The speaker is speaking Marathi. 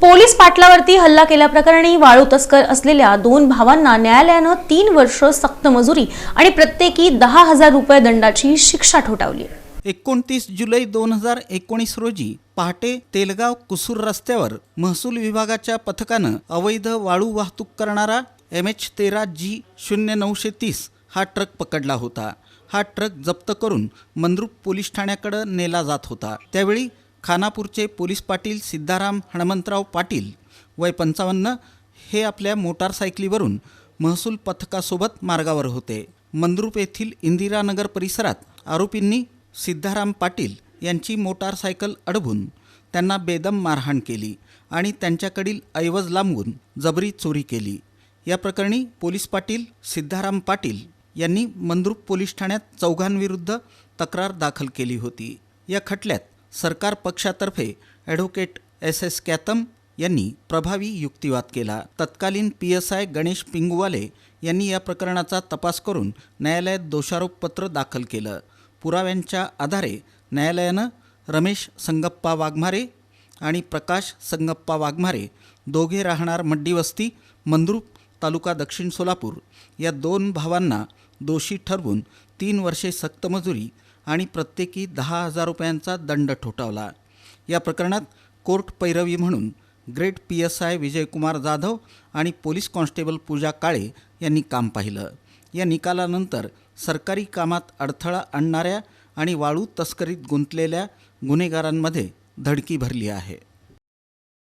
पोलीस पाटलावरती हल्ला केल्याप्रकरणी वाळू तस्कर असलेल्या दोन भावांना न्यायालयानं तीन वर्ष सक्त मजुरी आणि प्रत्येकी दहा हजार रुपये दंडाची शिक्षा ठोठावली. एकोणतीस जुलै दोन हजार एकोणीस रोजी पहाटे तेलगाव कुसूर रस्त्यावर महसूल विभागाच्या पथकानं अवैध वाळू वाहतूक करणारा एम एच तेरा जी शून्य नऊशे तीस हा ट्रक पकडला होता. हा ट्रक जप्त करून मंद्रुप पोलीस ठाण्याकडे नेला जात होता. त्यावेळी खानापूरचे पोलीस पाटील सिद्धाराम हणमंतराव पाटील वय पंचावन्न हे आपल्या मोटारसायकलीवरून महसूल पथकासोबत मार्गावर होते. मंद्रुप येथील इंदिरानगर परिसरात आरोपींनी सिद्धाराम पाटील यांची मोटारसायकल अडवून त्यांना बेदम मारहाण केली आणि त्यांच्याकडील ऐवज लांबून जबरी चोरी केली. या प्रकरणी पोलीस पाटील सिद्धाराम पाटील यांनी मंद्रुप पोलीस ठाण्यात चौघांविरुद्ध तक्रार दाखल केली होती. या खटल्यात सरकार पक्षातर्फे ॲडव्होकेट एस एस कॅतम यांनी प्रभावी युक्तिवाद केला. तत्कालीन P S I Ganesh Pinguwale यांनी या प्रकरणाचा तपास करून न्यायालयात दोषारोपपत्र दाखल केलं. पुराव्यांच्या आधारे न्यायालयानं रमेश संगप्पा वाघमारे आणि प्रकाश संगप्पा वाघमारे दोघे राहणार मड्डीवस्ती मंद्रुप तालुका दक्षिण सोलापूर या दोन भावांना दोषी ठरवून तीन वर्षे सक्तमजुरी आणि प्रत्येकी दहा हजार रुपयांचा दंड ठोठावला. या प्रकरणात कोर्ट पैरवी म्हणून great P S I Vijaykumar Jadhav आणि पोलीस कॉन्स्टेबल पूजा काळे यांनी काम पाहिलं. या निकालानंतर सरकारी कामात अडथळा आणणाऱ्या आणि वाळू तस्करीत गुंतलेल्या गुन्हेगारांमध्ये धडकी भरली आहे.